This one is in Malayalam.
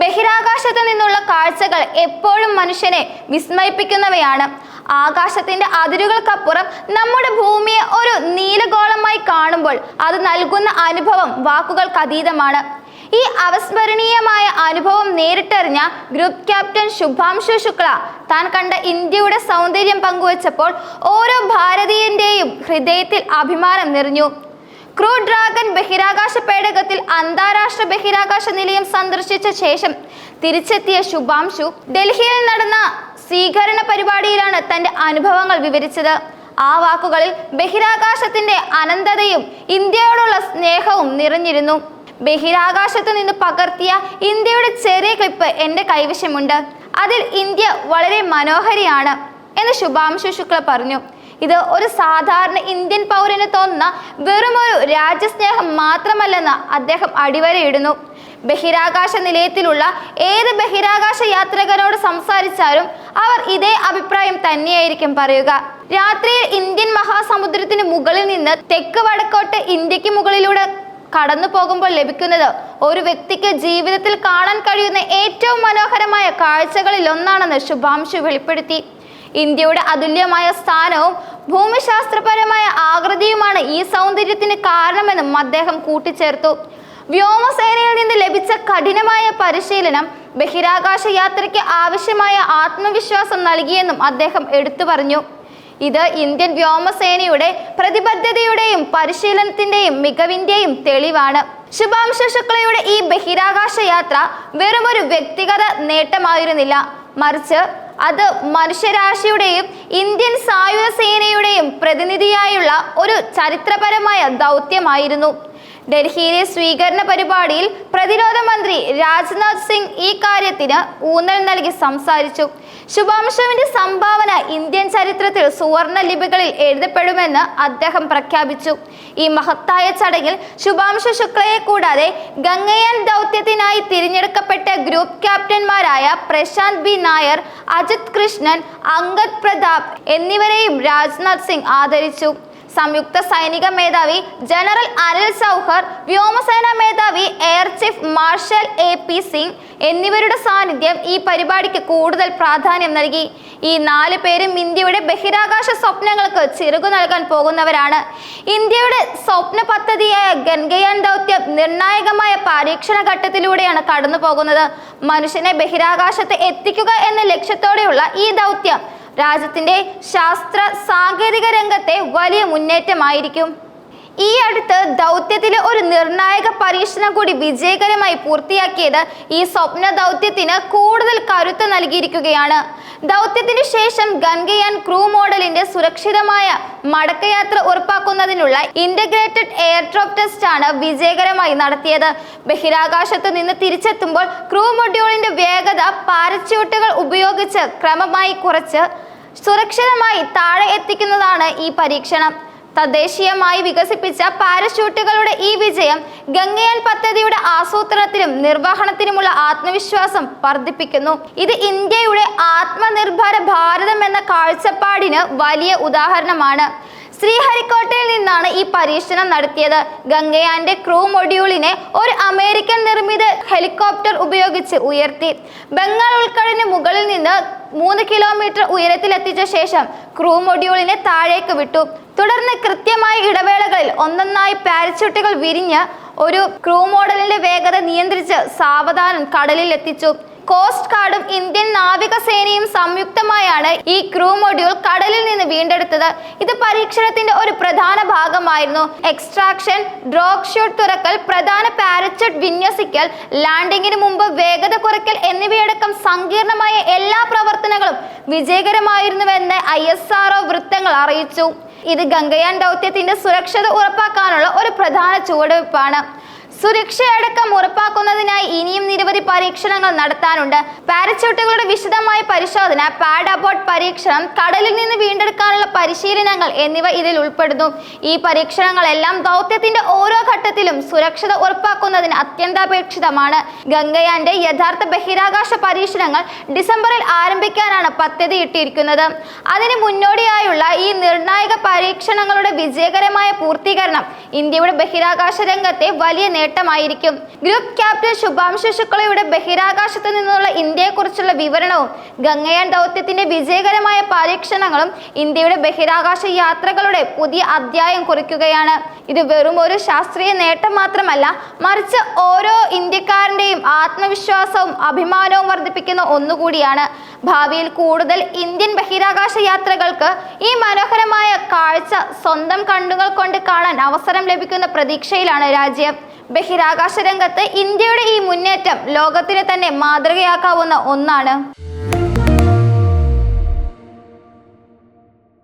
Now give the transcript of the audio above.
ബഹിരാകാശത്ത് നിന്നുള്ള കാഴ്ചകൾ എപ്പോഴും മനുഷ്യനെ വിസ്മയിപ്പിക്കുന്നവയാണ്. ആകാശത്തിന്റെ അതിരുകൾക്കപ്പുറം നമ്മുടെ ഭൂമിയെ ഒരു നീലഗോളമായി കാണുമ്പോൾ അത് നൽകുന്ന അനുഭവം വാക്കുകൾക്ക് അതീതമാണ്. ഈ അവസ്മരണീയമായ അനുഭവം നേരിട്ടറിഞ്ഞ ഗ്രൂപ്പ് ക്യാപ്റ്റൻ ശുഭാംശു ശുക്ല താൻ കണ്ട ഇന്ത്യയുടെ സൗന്ദര്യം പങ്കുവച്ചപ്പോൾ ഓരോ ഭാരതീയന്റെയും ഹൃദയത്തിൽ അഭിമാനം നിറഞ്ഞു. ക്രൂ ഡ്രാഗൺ ബഹിരാകാശ പേടകത്തിൽ അന്താരാഷ്ട്ര ബഹിരാകാശ നിലയം സന്ദർശിച്ച ശേഷം തിരിച്ചെത്തിയ ശുഭാംശു ഡൽഹിയിൽ നടന്ന സ്വീകരണ പരിപാടിയിലാണ് തന്റെ അനുഭവങ്ങൾ വിവരിച്ചത്. ആ വാക്കുകളിൽ ബഹിരാകാശത്തിന്റെ അനന്തതയും ഇന്ത്യയോടുള്ള സ്നേഹവും നിറഞ്ഞിരുന്നു. ബഹിരാകാശത്ത് നിന്ന് പകർത്തിയ ഇന്ത്യയുടെ ചെറിയ ക്ലിപ്പ് എന്റെ കൈവശമുണ്ട്. അതിൽ ഇന്ത്യ വളരെ മനോഹരിയാണ് എന്ന് ശുഭാംശു ശുക്ല പറഞ്ഞു. ഇത് ഒരു സാധാരണ ഇന്ത്യൻ പൗരന് തോന്നുന്ന വെറുമൊരു രാജ്യസ്നേഹം മാത്രമല്ലെന്ന് അദ്ദേഹം അടിവരയിടുന്നു. ബഹിരാകാശ നിലയത്തിലുള്ള ഏത് ബഹിരാകാശ യാത്രികരോട് സംസാരിച്ചാലും അവർ ഇതേ അഭിപ്രായം തന്നെയായിരിക്കും പറയുക. രാത്രിയിൽ ഇന്ത്യൻ മഹാസമുദ്രത്തിന് മുകളിൽ നിന്ന് തെക്ക് വടക്കോട്ട് ഇന്ത്യയ്ക്ക് മുകളിലൂടെ കടന്നു പോകുമ്പോൾ ലഭിക്കുന്നത് ഒരു വ്യക്തിക്ക് ജീവിതത്തിൽ കാണാൻ കഴിയുന്ന ഏറ്റവും മനോഹരമായ കാഴ്ചകളിൽ ഒന്നാണെന്ന് ശുഭാംശു വെളിപ്പെടുത്തി. ഇന്ത്യയുടെ അതുല്യമായ സ്ഥാനവും ഭൂമിശാസ്ത്രപരമായ ആകൃതിയുമാണ് ഈ സൗന്ദര്യത്തിന് കാരണമെന്നും അദ്ദേഹം കൂട്ടിച്ചേർത്തു. വ്യോമസേനയിൽ നിന്ന് ലഭിച്ച കഠിനമായ പരിശീലനം ബഹിരാകാശ യാത്രയ്ക്ക് ആവശ്യമായ ആത്മവിശ്വാസം നൽകിയെന്നും അദ്ദേഹം എടുത്തു പറഞ്ഞു. ഇത് ഇന്ത്യൻ വ്യോമസേനയുടെ പ്രതിബദ്ധതയുടെയും പരിശീലനത്തിന്റെയും മികവിന്റെയും തെളിവാണ്. ശുഭാംശ ശുക്ലയുടെ ഈ ബഹിരാകാശ യാത്ര വെറുമൊരു വ്യക്തിഗത നേട്ടമായിരുന്നില്ല. മറിച്ച് അത് മനുഷ്യരാശിയുടെയും ഇന്ത്യൻ സായുധ സേനയുടെയും പ്രതിനിധിയായുള്ള ഒരു ചരിത്രപരമായ ദൗത്യമായിരുന്നു. ഡൽഹിയിലെ സ്വീകരണ പരിപാടിയിൽ പ്രതിരോധ മന്ത്രി രാജ്നാഥ് സിംഗ് ഈ കാര്യത്തിന് ഊന്നൽ നൽകി സംസാരിച്ചു. ശുഭാംശുവിന്റെ സംഭാവന ഇന്ത്യൻ ചരിത്രത്തിൽ സുവർണ ലിപികളിൽ എഴുതപ്പെടുമെന്ന് അദ്ദേഹം പ്രഖ്യാപിച്ചു. ഈ മഹത്തായ ചടങ്ങിൽ ശുഭാംശു ശുക്ലയെ കൂടാതെ ഗംഗയാൻ ദൗത്യത്തിനായി തിരഞ്ഞെടുക്കപ്പെട്ട ഗ്രൂപ്പ് ക്യാപ്റ്റന്മാരായ പ്രശാന്ത് ബി നായർ അജിത് കൃഷ്ണൻ അങ്കദ് പ്രതാപ് എന്നിവരെയും രാജ്നാഥ് സിംഗ് ആദരിച്ചു. സംയുക്ത സൈനിക മേധാവി ജനറൽ അനിൽ സൗഹർ വ്യോമസേനാ മേധാവി air chief marshal A P Singh എന്നിവരുടെ സാന്നിധ്യം ഈ പരിപാടിക്ക് കൂടുതൽ പ്രാധാന്യം നൽകി. ഈ നാല് പേരും ഇന്ത്യയുടെ ബഹിരാകാശ സ്വപ്നങ്ങൾക്ക് ചിറകു നൽകാൻ പോകുന്നവരാണ്. ഇന്ത്യയുടെ സ്വപ്ന പദ്ധതിയായ ഗൻഗയാൻ ദൗത്യം നിർണായകമായ പരീക്ഷണ ഘട്ടത്തിലൂടെയാണ് കടന്നു പോകുന്നത് മനുഷ്യനെ ബഹിരാകാശത്ത് എത്തിക്കുക എന്ന ലക്ഷ്യത്തോടെയുള്ള ഈ ദൗത്യം രാജ്യത്തിന്റെ ശാസ്ത്ര സാങ്കേതിക രംഗത്തെ വലിയ മുന്നേറ്റമായിരിക്കും. ഈ അടുത്ത് ദൗത്യത്തിലെ ഒരു നിർണായക പരീക്ഷണം കൂടി വിജയകരമായി പൂർത്തിയാക്കിയത് ഈ സ്വപ്ന ദൗത്യത്തിന് കൂടുതൽ കരുത്ത് നൽകിയിരിക്കുകയാണ്. ദൗത്യത്തിന് ശേഷം ഗംഗയാൻ ക്രൂ മോഡലിന്റെ സുരക്ഷിതമായ മടക്കയാത്ര ഉറപ്പാക്കുന്നതിനുള്ള ഇന്റഗ്രേറ്റഡ് എയർ ഡ്രോപ്പ് ടെസ്റ്റ് ആണ് വിജയകരമായി നടത്തിയത്. ബഹിരാകാശത്ത് നിന്ന് തിരിച്ചെത്തുമ്പോൾ ക്രൂ മൊഡ്യൂളിന്റെ വേഗത പാരച്യൂട്ടുകൾ ഉപയോഗിച്ച് ക്രമമായി കുറച്ച് സുരക്ഷിതമായി താഴെ എത്തിക്കുന്നതാണ് ഈ പരീക്ഷണം. തദ്ദേശീയമായി വികസിപ്പിച്ച പാരഷൂട്ടുകളുടെ ഈ വിജയം ഗംഗയാൻ പദ്ധതിയുടെ ആസൂത്രണത്തിനും നിർവഹണത്തിനുമുള്ള ആത്മവിശ്വാസം വർദ്ധിപ്പിക്കുന്നു. ഇത് ഇന്ത്യയുടെ ആത്മനിർഭര ഭാരതം എന്ന കാഴ്ചപ്പാടിന് വലിയ ഉദാഹരണമാണ്. ശ്രീഹരിക്കോട്ടയിൽ നിന്നാണ് ഈ പരീക്ഷണം നടത്തിയത്. ഗംഗയാന്റെ ക്രൂ മൊഡ്യൂളിനെ ഒരു അമേരിക്കൻ നിർമ്മിത ഹെലികോപ്റ്റർ ഉപയോഗിച്ച് ഉയർത്തി. ബംഗാൾ ഉൾക്കടലിന് മുകളിൽ നിന്ന് മൂന്ന് കിലോമീറ്റർ ഉയരത്തിലെത്തിച്ച ശേഷം ക്രൂ മൊഡ്യൂളിനെ താഴേക്ക് വിട്ടു. തുടർന്ന് കൃത്യമായ ഇടവേളകളിൽ ഒന്നൊന്നായി പാരച്യൂട്ടുകൾ വിരിഞ്ഞ് ഒരു ക്രൂ മോഡലിന്റെ വേഗത നിയന്ത്രിച്ച് സാവധാനം കടലിൽ എത്തിച്ചു കോസ്റ്റ് ഗാർഡും ഇന്ത്യൻ നാവികസേനയും സംയുക്തമായാണ് ഈ ക്രൂ മൊഡ്യൂൾ കടലിൽ നിന്ന് വീണ്ടെടുത്തത്. ഇത് പരീക്ഷണത്തിന്റെ ഒരു പ്രധാന ഭാഗമായിരുന്നു. എക്സ്ട്രാക്ഷൻ ഡ്രോഗ് ഷൂട്ട് തുറക്കൽ പ്രധാന പാരച്യൂട്ട് വിന്യസിക്കൽ ലാൻഡിങ്ങിന് മുമ്പ് വേഗത കുറയ്ക്കൽ എന്നിവയടക്കം സങ്കീർണമായ എല്ലാ പ്രവർത്തനങ്ങളും വിജയകരമായിരുന്നുവെന്ന് ഐ എസ് ആർഒ വൃത്തങ്ങൾ അറിയിച്ചു. ഇത് ഗംഗയാൻ ദൗത്യത്തിന്റെ സുരക്ഷത ഉറപ്പാക്കാനുള്ള ഒരു പ്രധാന ചുവടുവയ്പ്പാണ്. സുരക്ഷയടക്കം ഉറപ്പാക്കുന്നതിനായി ഇനിയും നിരവധി പരീക്ഷണങ്ങൾ നടത്താനുണ്ട്. പാരച്യൂട്ടുകളുടെ വിശദമായ പരിശോധന പാഡ് അബോട്ട് പരീക്ഷണം കടലിൽ നിന്ന് വീണ്ടെടുക്കാനുള്ള പരിശീലനങ്ങൾ എന്നിവ ഇതിൽ ഉൾപ്പെടുന്നു. ഈ പരീക്ഷണങ്ങളെല്ലാം ദൗത്യത്തിന്റെ ഓരോ ഘട്ടത്തിലും സുരക്ഷത ഉറപ്പാക്കുന്നതിന് അത്യന്താപേക്ഷിതമാണ്. ഗംഗയാന്റെ യഥാർത്ഥ ബഹിരാകാശ പരീക്ഷണങ്ങൾ ഡിസംബറിൽ ആരംഭിക്കാനാണ് പദ്ധതി ഇട്ടിരിക്കുന്നത് അതിന് മുന്നോടിയായുള്ള ഈ നിർണായക പരീക്ഷണങ്ങളുടെ വിജയകരമായ പൂർത്തീകരണം ഇന്ത്യയുടെ ബഹിരാകാശ രംഗത്തെ വലിയ നേട്ടമായിരിക്കും. ഗ്രൂപ്പ് ക്യാപ്റ്റൻ ശുഭാംശു ശുക്ലയുടെ ബഹിരാകാശത്തു നിന്നുള്ള ഇന്ത്യയെക്കുറിച്ചുള്ള വിവരണവും ഗംഗയാൻ ദൗത്യത്തിന്റെ വിജയകരമായ പരീക്ഷണങ്ങളും ഇന്ത്യയുടെ ബഹിരാകാശ യാത്രകളുടെ പുതിയ അധ്യായം കുറിക്കുകയാണ്. ഇത് വെറും ഒരു ശാസ്ത്രീയ നേട്ടം മാത്രമല്ല മറിച്ച് ഓരോ ഇന്ത്യക്കാരന്റെയും ആത്മവിശ്വാസവും അഭിമാനവും വർദ്ധിപ്പിക്കുന്ന ഒന്നുകൂടിയാണ്. ഭാവിയിൽ കൂടുതൽ ഇന്ത്യൻ ബഹിരാകാശ യാത്രകൾക്ക് ഈ മനോഹരമായ കാഴ്ച സ്വന്തം കണ്ണുകൾ കൊണ്ട് കാണാൻ അവസരം ലഭിക്കുന്ന പ്രതീക്ഷയിലാണ് രാജ്യം. ബഹിരാകാശ രംഗത്ത് ഇന്ത്യയുടെ ഈ മുന്നേറ്റം ലോകത്തിന് തന്നെ മാതൃകയാക്കാവുന്ന ഒന്നാണ്.